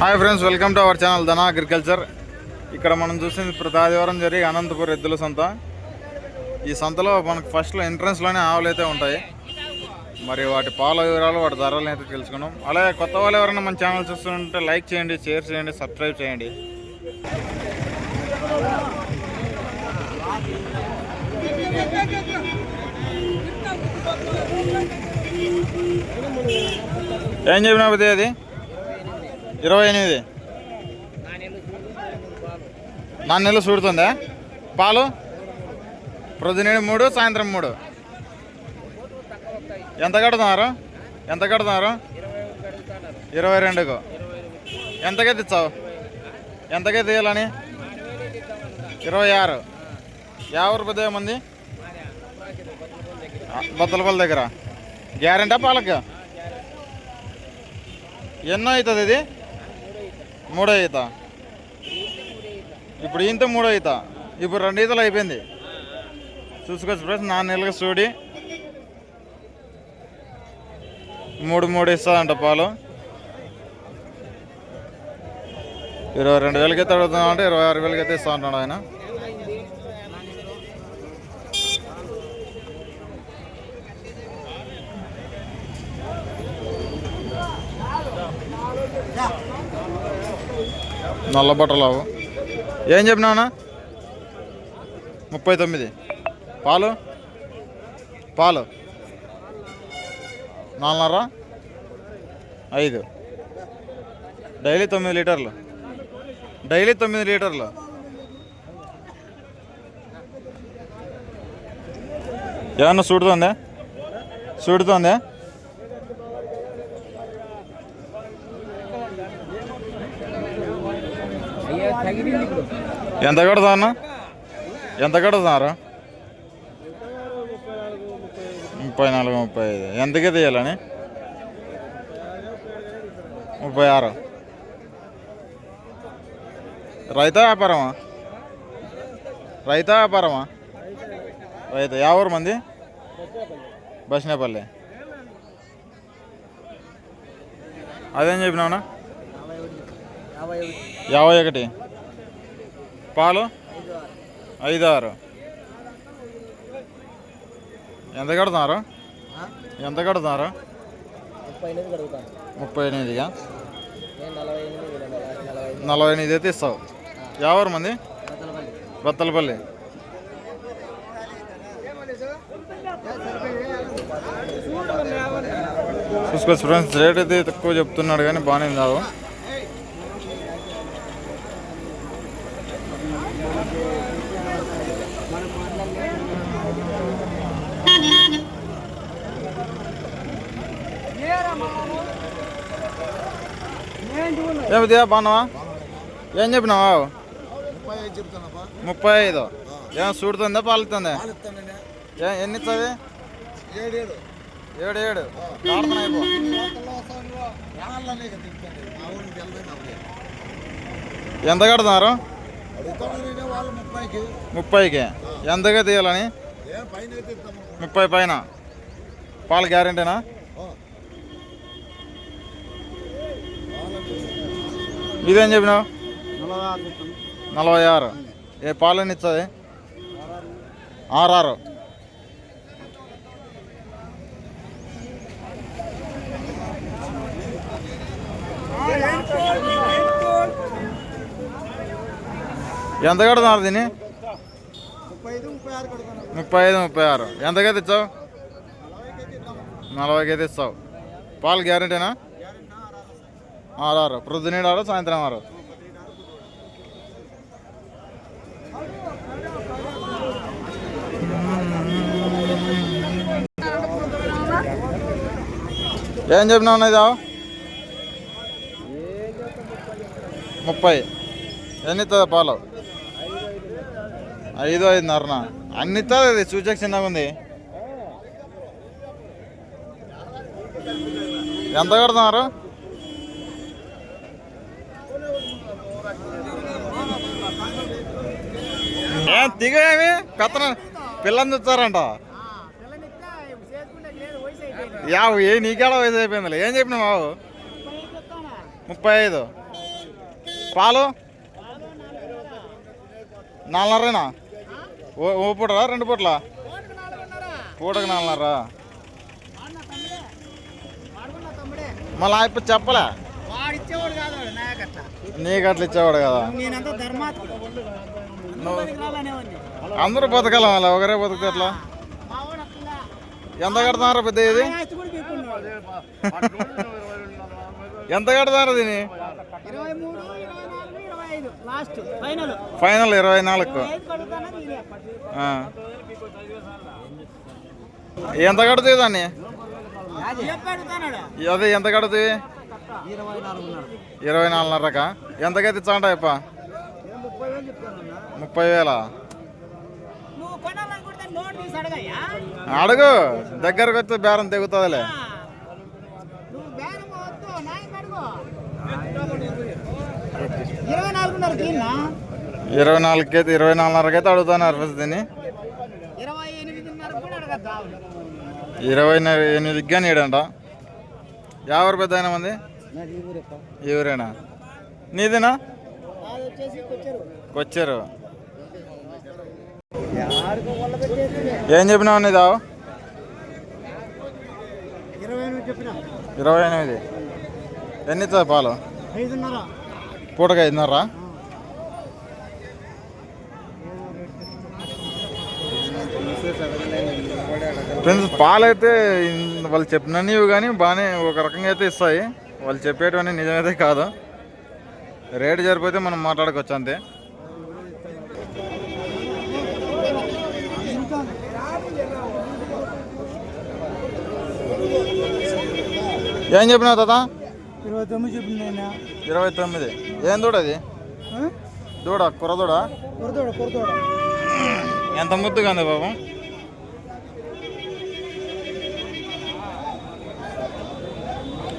Hi friends welcome to our channel Dhana agriculture ఇక్కడ మనం చూసింది ప్రతి ఆదివారం జరిగే అనంతపురం ఎద్దుల సంత. ఈ సంతలో మనకు ఫస్ట్లో ఎంట్రన్స్లోనే ఆవులు అయితే ఉంటాయి. మరి వాటి పాల వివరాలు వాటి ధరలు అయితే తెలుసుకున్నాం. అలాగే కొత్త వాళ్ళు ఎవరైనా మన ఛానల్ చూస్తుంటే లైక్ చేయండి షేర్ చేయండి సబ్స్క్రైబ్ చేయండి. ఏం చెప్పినా అది? ఇరవై ఎనిమిది. నాలుగు నెలలు చూడుతుందా పాలు? ప్రొద్దునేడు మూడు సాయంత్రం మూడు. ఎంత కడుతున్నారు? ఎంత కడుతున్నారు? ఇరవై రెండుకు ఎంతకైతే ఇచ్చావు? ఎంతకైతే తీయాలని ఇరవై ఆరు. యాభై రూపాయ మంది బత్తలపల్లి దగ్గర. గ్యారెంటా పాలక? ఎన్నో అవుతుంది ఇది? మూడో ఈత ఇప్పుడు ఈత మూడో ఈత ఇప్పుడు రెండు ఈతలు అయిపోయింది. చూసుకోవచ్చు ఫ్రెండ్స్ నాలుగు నెలలకు చూడి మూడు మూడు ఇస్తుందంట పాలు. ఇరవై రెండు వేలకైతే అయితే అడుగుతున్నాం అంటే ఇరవై ఆరు వేలకి అయితే ఇస్తా అంటున్నాడు ఆయన. నల్ల బట్టలు ఏం చెప్పినావునా ముప్పై తొమ్మిది. పాలు? పాలు. నాలుగున్నర? ఐదు. డైలీ తొమ్మిది లీటర్లు. డైలీ తొమ్మిది లీటర్లు. ఏమన్నా చూడుతుందా చూడుతుందా ఎంత కడతా అన్న? ఎంత కడతారా ముప్పై నాలుగు ముప్పై ఐదు. ఎంతకే తీయాలని? ముప్పై ఆరు. రైతా వ్యాపారమా? రైతా వ్యాపారమా? రైత. యావరు మంది? బస్నేపల్లి. అదేం చెప్పినావునా యాభై ఒకటి. పాలు? ఐదు ఆరు ఎంత కడుతున్నారు? ఎంత కడుతున్నారు? ముప్పై ఎనిమిదిగా నలభై ఎనిమిది అయితే ఇస్తావు. ఎవరు మంది? బత్తలపల్లి. చూసుకోవచ్చు ఫ్రెండ్స్ రేట్ అయితే తక్కువ చెప్తున్నాడు కానీ బాగానే కాదు ఏమిటి బాగున్నావా? ఏం చెప్పినావా? ముప్పై ఐదు. ముప్పై ఐదు ఏం చూడుతుందా పాలుతుందా? ఎన్ని ఇస్తుంది ఏడు ఏడు ఎంత కడుతున్నారు? ముప్పైకి. ఎంతగా తీయాలని? ముప్పై పైన. పాలు గ్యారెంటీనా? ఇదేం చెప్పినావు? నలభై ఆరు ఏ పాలు ఎన్ని ఇస్తుంది ఆరు. ఎంత కడుతున్నారు దీన్ని? ముప్పై ఐదు ముప్పై ఆరు ఎంతకైతే ఇచ్చావు? నలభైకి అయితే ఇస్తావు. పాలు గ్యారెంటీనా? ఆరు ఆరు. ప్రొద్దునీడు ఆరు సాయంత్రం ఆరు. ఏం చెప్పినావు అన్నది ముప్పై. ఎన్ని ఇస్తుంది పాలు? ఐదు ఐదున్నరన? అన్ని ఇస్తుంది అది సూచక చిన్నగా ఉంది. ఎంత కడుతున్నారు? దిగేమి? పెత్తన పిల్లని చూస్తారంట యావు ఏ నీకేడా వయసు అయిపోయిందిలే. ఏం చెప్పినావు బాబు? ముప్పై ఐదు. పాలు? నాలుగున్నరేనా? ఓ ఓ పూటరా రెండు పూటలా? పూటకు నాలుగున్నరా. మళ్ళీ ఇప్పుడు చెప్పలే? నీకు అట్లా ఇచ్చేవాడు కదా. అందరూ బతకాలం అలా? ఒకరే బతుకుతే ఎట్లా? అట్లా ఎంత కడుతున్నారు పెద్ద ఇది? ఎంత కడతారా దీని ఫైనల్ ఇరవై నాలుగు. ఎంత కడుతుంది దాన్ని? అదే ఎంత కడుతుంది ఇరవై నాలుగున్నర. ఇరవై నాలుగున్నరక? ఎంతకైతే ఇచ్చాంట ముప్పై వేలు అడుగు. దగ్గరకు వస్తే బేరం తెగుతుందిలే. నువ్వు బేరం వద్దు. నాయన అడుగు. ఇరవై తీన్నా ఇరవై నాలుగుకి అయితే ఇరవై నాలుగున్నరకి అయితే అడుగుతాను దీన్ని. ఇరవై ఎనిమిదికి కానీ ఏడంట? ఎవరు పెద్ద అయినా మంది? ఎవరేనా నీదేనా? అది ఏం చెప్పినావు నీదా ఇరవై ఎనిమిది ఇరవై ఎనిమిది. ఎన్ని ఇస్తుంది పాలు? పూటకి ఐదున్నర? ఫ్రెండ్స్ పాలైతే వాళ్ళు చెప్పినవి కానీ బాగానే ఒక రకంగా అయితే ఇస్తాయి. వాళ్ళు చెప్పేటివన్నీ నిజమైతే కాదు. రేటు సరిపోతే మనం మాట్లాడుకోవచ్చు అంతే. ఏం చెప్పినావు తాత? ఇరవై తొమ్మిది చెప్పిన ఇరవై తొమ్మిది ఏం దూడ అది? దూడ కుర్ర దూడ? కొరతోడ కొరతోడ ఎంత ముద్దుగా ఉంది బాబు?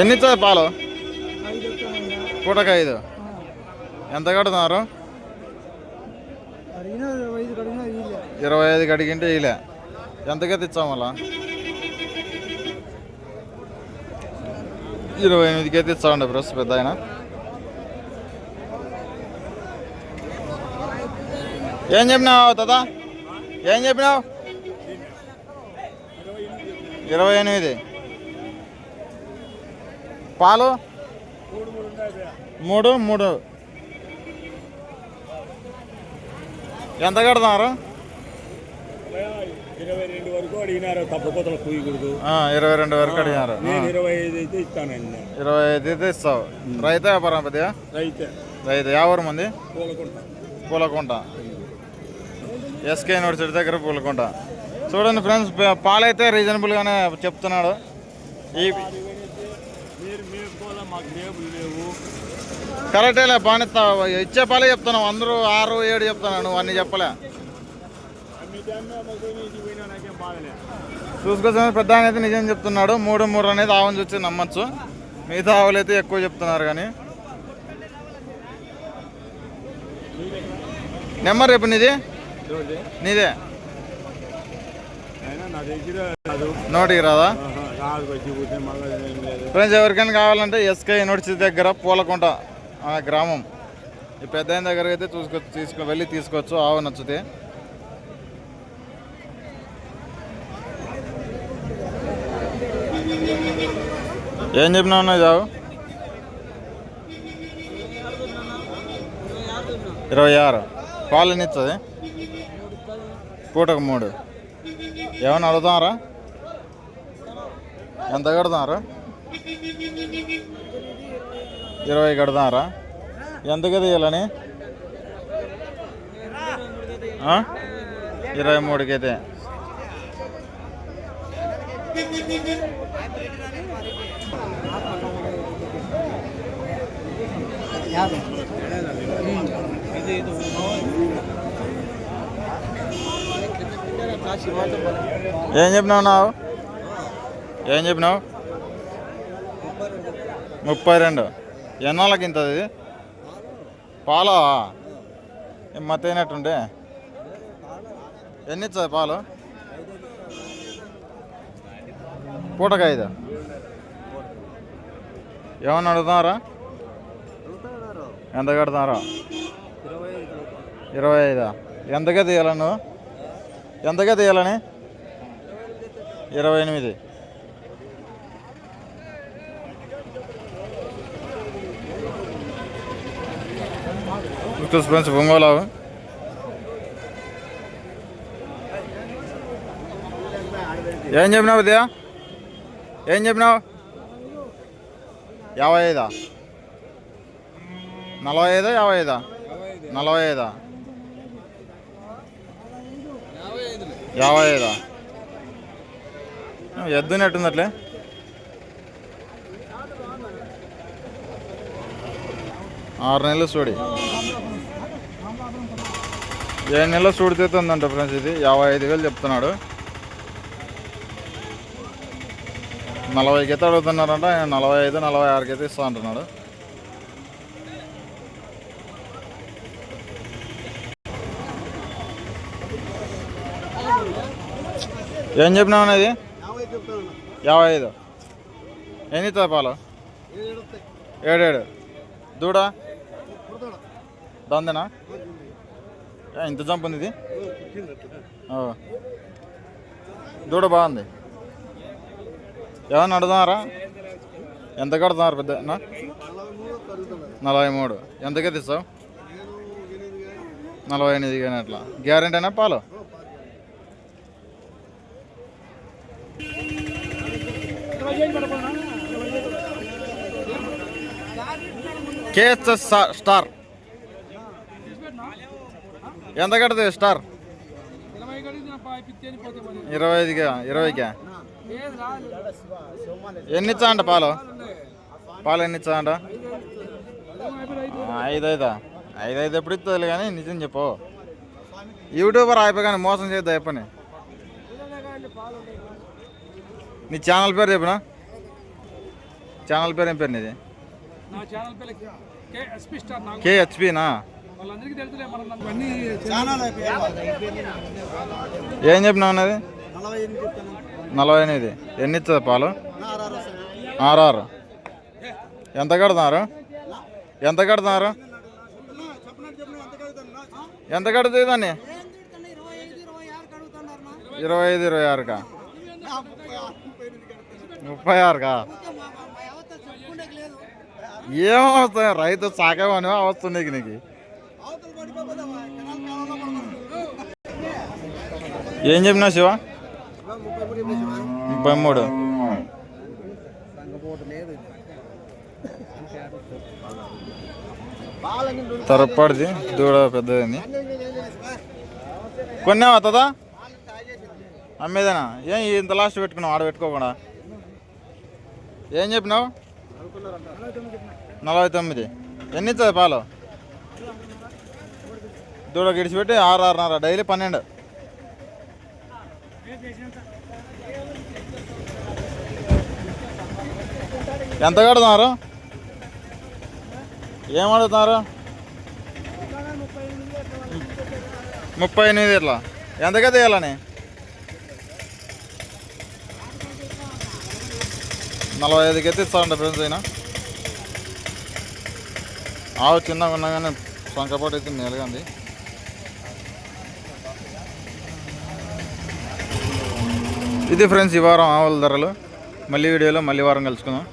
ఎన్ని ఇస్తుంది పాలు? ఐదు పూటకి ఐదు ఎంత కడుతున్నారు? ఐదు ఇరవై ఐదుకి అడిగింటే ఇలే ఎంతకైతే ఇచ్చాం మళ్ళా? ఇరవై ఎనిమిదికి అయితే ఇస్తామండి బ్రస్ పెద్ద ఆయన. ఏం చెప్పినావు తాత? ఏం చెప్పినావు? ఇరవై ఎనిమిది. పాలు? మూడు మూడు. ఎంత కడతారు? ఇరవై రెండు వరకు అడిగినారు తప్పకోతలు ఇరవై రెండు వరకు అడిగారు ఆ, నేను ఇరవై ఐదు అయితే ఇస్తానండి ఇరవై ఐదు అయితే ఇస్తావు రైతే వ్యాపారం పెద్దగా రైతే. రైతు. యావరు మంది? పూలకుంటా. పూలకుంట. ఎస్కే యూనివర్సిటీ దగ్గర పూలకుంట. చూడండి ఫ్రెండ్స్ పాలైతే రీజనబుల్గానే చెప్తున్నాడు. ఈ కరెక్టేలే బాగానే తా- ఇచ్చే పాలే చెప్తున్నావు అందరూ ఆరు ఏడు చెప్తున్నాను నువ్వు అన్ని చెప్పలే మీ దాన్ని అమ్మకొని ఇది పోయినా నాకేం బాధలే చూసుకొచ్చిన పెద్ద ఆయన అయితే నిజం చెప్తున్నాడు. మూడు మూడు అనేది ఆవును చూసి నమ్మచ్చు. మిగతా ఆవులు అయితే ఎక్కువ చెప్తున్నారు కానీ. నెంబర్ రేపు నీది. నీదే. నోటికి రాదా? ఫ్రెండ్స్ ఎవరికైనా కావాలంటే ఎస్కే యూనివర్సిటీ దగ్గర పూలకుంట ఆ గ్రామం. ఈ పెద్ద దగ్గర అయితే చూసుకో తీసుకో వెళ్ళి తీసుకోవచ్చు ఆవు నచ్చితే. ఏం చెప్పినావు అన్న జావు? ఇరవై ఆరు. పాలు ఎన్ని ఇస్తుంది పూటకు మూడు. ఏమన్నా అడుగుతారా ఎంత కడుతున్నారు? ఇరవై కడుతున్నారా? ఎంతకి తీయాలని? ఆ? ఇరవై మూడుకి అయితే ఏం చెప్పినావు నావు? ఏం చెప్పినావు? ముప్పై రెండు. ఎన్నాళ్ళకి ఇంత అది? పాలు? మత్తైనట్టుండే. ఎన్ని ఇస్తుంది పాలు? పూటకి ఐదు ఏమన్నా అడుగుతున్నారా? ఎంత కడతారా ఇరవై ఐదా? ఎంతగా తీయాలి నువ్వు? ఎంతగా తీయాలని? ఇరవై ఎనిమిది. ఫ్రెండ్స్ బొంగోలావు ఏం చెప్పినావు ఉదయా? ఏం చెప్పినావు? యాభై ఐదా? నలభై ఐదా యాభై ఐదా? నలభై ఐదా? యాభై ఐదా? ఎద్దునట్టుంది అట్లే ఆరు నెలలు చూడి ఏడు నెలలు చూడితే ఉందంట ఫ్రెండ్స్ ఇది. యాభై ఐదు వేలు చెప్తున్నాడు. నలభైకి అయితే అడుగుతున్నారంట. ఆయన నలభై ఐదు నలభై ఆరుకి అయితే ఇస్తా అంటున్నాడు ఏం చెప్పినావు అనేది? యాభై ఐదు ఎన్ని తప్పాలు పాలు? ఏడేడు. దూడ? దందేనా? ఇంత జంప్ ఉంది ఇది? దూడ బాగుంది. ఏమన్నా అడుగుతున్నారా ఎంత కడుతున్నారు పెద్ద నలభై మూడు. ఎంతకే తీస్తావు? నలభై ఎనిమిది కానీ అట్లా. గ్యారెంటీనా పాలు? కేఎస్ఎస్ స్టార్ ఎంత కడుతుంది స్టార్? ఇరవై ఐదుగా ఇరవైకా. ఎన్ని ఇచ్చా అంట పాలు? పాలు ఎన్ని ఇచ్చా అంట ఐదు ఐదా ఐదు ఐదు ఎప్పుడు ఇస్తుంది కానీ నిజం చెప్పు. యూట్యూబర్ అయిపోయి కానీ మోసం చేద్దా చెప్పని? నీ ఛానల్ పేరు చెప్పినా? ఛానల్ పేరు ఏం పేరు నీది? నా ఛానల్ పేరు కే ఎస్పీ స్టార్ నాకు. కేహెచ్పినా ఏం చెప్పినావు అన్నది? నలభై ఎనిమిది ఎన్ని ఇస్తుంది పాలు ఆర్ఆర్ ఎంత కడుతున్నారు? ఎంత కడుతున్నారు? ఎంత కడుతుంది దాన్ని? ఇరవై ఐదు ఇరవై ఆరుకా ముప్పై ఆరుకా ఏమవుతాయి రైతు సాగమని వస్తుంది నీకు నీకు. ఏం చెప్పినావు శివ? ముప్పై మూడు. తరపడిది దూడ పెద్దదని కొన్నావా తదా అమ్మేదేనా? ఏం ఇంత లాస్ట్ పెట్టుకున్నావు? ఆడ పెట్టుకోకుండా. ఏం చెప్పినావు? నలభై తొమ్మిది. ఎన్ని ఇస్తుంది పాలు? దూడ గిడిచిపెట్టి ఆరు ఆరున్నర. డైలీ పన్నెండు. ఎంత కడుతున్నారు? ఏం అడుగుతున్నారు? ముప్పై ఎనిమిది ఇట్లా ఎంతగా తీయాలని నలభై ఐదుకి అయితే ఇస్తారంట ఫ్రెండ్స్ అయినా ఆవు చిన్నగా ఉన్నా కానీ సంకపాటు అయితే మేలుగా ఇది ఫ్రెండ్స్ ఈ వారం ఆవుల ధరలు. మళ్ళీ వీడియోలో మళ్ళీ వారం కలుసుకుందాం.